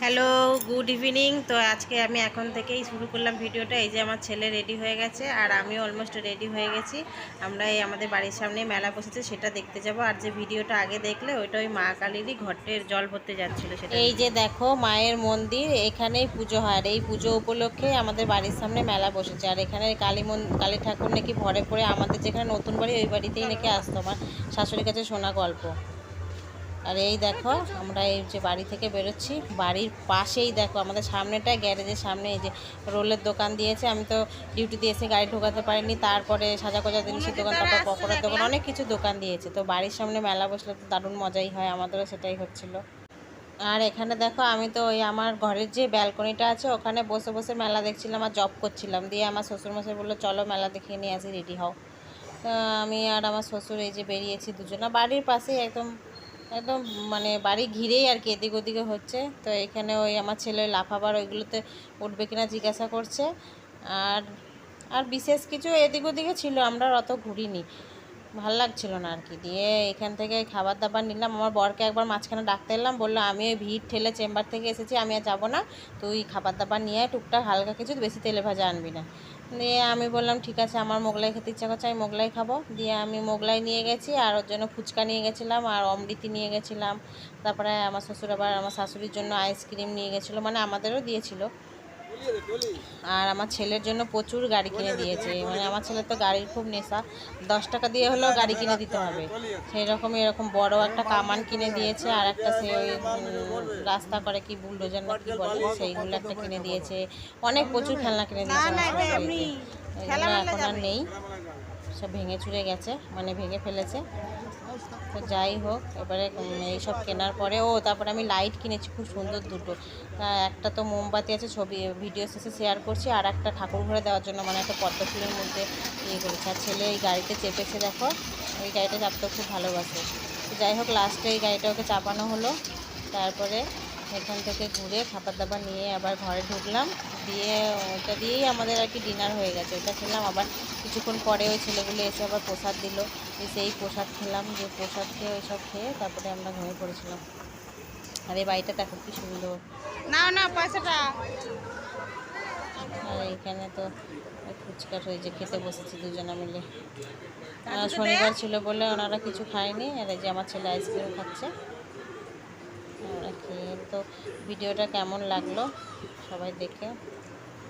Hello. Good evening. তো আজকে আমি এখন থেকেই শুরু করলাম ভিডিওটা। এই যে আমার ছেলে রেডি হয়ে গেছে আর আমিও অলমোস্ট রেডি হয়ে গেছি। আমরা এই আমাদের বাড়ির সামনে মেলা বসেছে সেটা দেখতে যাব। আর যে ভিডিওটা আগে দেখলে ওইটা ওই মা কালীরই ঘটের জল ভরতে যাচ্ছিল সেটা এই যে দেখো মায়ের মন্দির এখানেই পুজো হয়। আর এই পুজো উপলক্ষে আমাদের বাড়ির সামনে মেলা বসেছে। আর এখানে কালী মন কালী ঠাকুর নাকি ভরে পড়ে। আমাদের যেখানে নতুন বাড়ি ওই বাড়িতেই নাকি আসতো আমার শাশুড়ির কাছে শোনা গল্প। আর এই দেখো, আমরা এই যে বাড়ি থেকে বেরোচ্ছি। বাড়ির পাশেই দেখো, আমাদের সামনেটা, গ্যারেজের সামনে এই যে রোলের দোকান দিয়েছে। আমি তো ডিউটি দিয়ে এসে গাড়ি ঢোকাতে পারিনি। তারপরে সাজা কোজা জিনিসের দোকান, তারপর পকোড়ার দোকান, অনেক কিছু দোকান দিয়েছে। তো বাড়ির সামনে মেলা বসলে তো দারুণ মজাই হয়, আমাদেরও সেটাই হচ্ছিল। আর এখানে দেখো, আমি তো ওই আমার ঘরের যে ব্যালকনিটা আছে, ওখানে বসে বসে মেলা দেখছিলাম আর জব করছিলাম। দিয়ে আমার শ্বশুরমশাই বলল, চলো মেলা দেখিয়ে নিয়ে আসি রেডি হও। আমি আর আমার শ্বশুর এই যে বেরিয়েছি দুজনা। বাড়ির পাশেই একদম একদম মানে বাড়ি ঘিরেই আর কি এদিক ওদিকে হচ্ছে। তো এখানে ওই আমার ছেলে লাফাবার ওইগুলোতে উঠবে কিনা জিজ্ঞাসা করছে। আর আর বিশেষ কিছু এদিক ওদিকে ছিল, আমরা অত ঘুরিনি। ভালো লাগছিল না আর কি। দিয়ে এখান থেকে খাবার দাবার নিলাম। আমার বরকে একবার মাঝখানে ডাকতে এলাম, বলল, আমি ওই ভিড় ঠেলে চেম্বার থেকে এসেছি, আমি আর যাব না। তুই খাবার দাবার নিয়ে টুকটাক হালকা কিছু, বেশি তেলে ভাজা আনবি না। দিয়ে আমি বললাম, ঠিক আছে, আমার মোগলাই খেতে ইচ্ছা করছে, আমি মোগলাই খাব। দিয়ে আমি মোগলাই নিয়ে গেছি, আর ওর জন্য ফুচকা নিয়ে গেছিলাম, আর অমৃতি নিয়ে গেছিলাম। তারপরে আমার শ্বশুর আবার আমার শাশুড়ির জন্য আইসক্রিম নিয়ে গেছিল মানে আমাদেরও দিয়েছিল। আর আমার ছেলের জন্য প্রচুর গাড়ি কিনে দিয়েছে। মানে আমার ছেলের তো গাড়ির খুব নেশা। দশ টাকা দিয়ে হলেও গাড়ি কিনে দিতে হবে। সেই রকম এরকম বড় একটা কামান কিনে দিয়েছে, আর একটা সে ওই রাস্তা করে কি বুলডোজার না কি বলে, সেইগুলো একটা কিনে দিয়েছে। অনেক প্রচুর খেলনা কিনে দিয়েছে এখন আর নেই। সব ভেঙে চুরে গেছে মানে ভেঙে ফেলেছে। তো যাই হোক, এবারে এইসব কেনার পরে, ও, তারপরে আমি লাইট কিনেছি, খুব সুন্দর দুটো। একটা তো মোমবাতি আছে, ছবি ভিডিও শেষে শেয়ার করছি, আর একটা ঠাকুর ঘরে দেওয়ার জন্য মানে একটা পদ্ম ফুলের মধ্যে ইয়ে করেছে। আর ছেলে এই গাড়িতে চেপেছে, দেখো এই গাড়িটা চাপতে খুব ভালোবাসে। তো যাই হোক লাস্টে এই গাড়িটা ওকে চাপানো হলো। তারপরে এখান থেকে ঘুরে খাবার দাবার নিয়ে আবার ঘরে ঢুকলাম। দিয়ে ওটা দিয়েই আমাদের আর কি ডিনার হয়ে গেছে। ওটা খেলাম আবার কিছুক্ষণ পরে ওই ছেলেগুলো এসে আবার প্রসাদ দিল। সেই প্রসাদ খেলাম যে প্রসাদ খেয়ে ওই সব খেয়ে তারপরে আমরা ঘুমিয়ে পড়েছিলাম। আর এই বাড়িটা দেখো কি সুন্দর। না না পয়সাটা। আর এইখানে তো ওই ফুচকা হয়েছে খেতে বসেছি দুজনে মিলে। শনিবার ছিল বলে ওনারা কিছু খায়নি আর এই যে আমার ছেলে আইসক্রিম খাচ্ছে। আমরা খেয়ে তো ভিডিওটা কেমন লাগল সবাই দেখে।